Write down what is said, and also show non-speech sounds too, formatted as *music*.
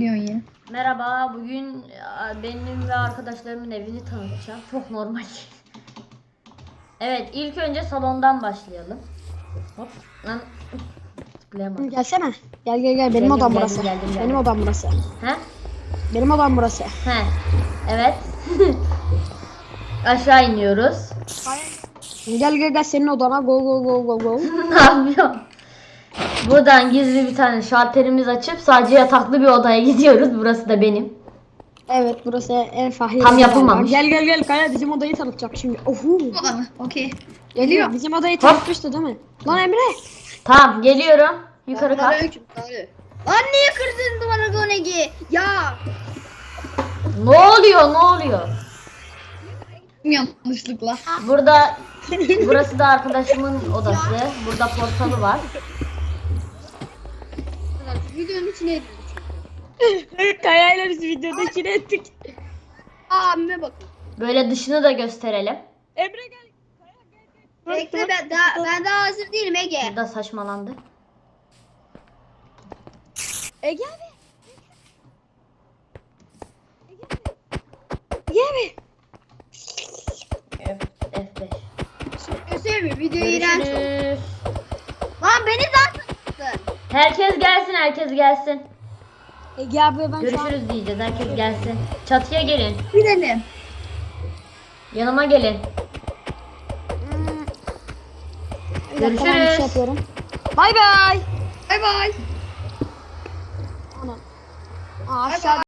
bekliyorsun ya? Merhaba, bugün e, benim ve arkadaşlarımın evini tanıtacağım. Çok normal. *laughs* Evet, ilk önce salondan başlayalım. Hop. Lan. Zıplayamadım. Gelsene. Gel gel gel. Benim Geldim, odam geldim, burası. geldim, geldim. Benim odam burası. He? Benim odam burası. He. Evet. *laughs* Aşağı iniyoruz. Gel gel gel senin odana. Go go go go go. *laughs* ne yapıyorum? Buradan gizli bir tane şalterimiz açıp sadece yataklı bir odaya gidiyoruz. Burası da benim. Evet burası en fahri. Tam yapılmamış. Gel gel gel Kaya bizim odayı tanıtacak şimdi. Ohu. Oda mı? Okey. Geliyor. Bizim odayı tanıtmıştı değil mi? Lan Emre. Tamam, geliyorum. Yukarı kalk. Lan niye kırdın duvara Gonegi? Ya. Ne oluyor? Ne oluyor? Yanlışlıkla. Burada burası da arkadaşımın odası. Burada portalı var. Videonun içine *laughs* Kaya ile biz videoda ikili ettik. Abime bakın. Böyle dışını da gösterelim. Emre gel. Bekle ben daha, ben daha hazır değilim Ege. Burada saçmalandı. Ege abi. Ege abi. F, F5. Göstereyim mi? Video iğrenç oldu. Lan beni zaten Herkes gelsin, herkes gelsin. Ege abi ben şu an. Görüşürüz diyeceğiz. Herkes gelsin. Çatıya gelin. Gidelim. Yanıma gelin. Hmm. Bir dakika ben bir Görüşürüz. şey yapıyorum. Bay bay. Bay bay. Anam. Aa, aşağı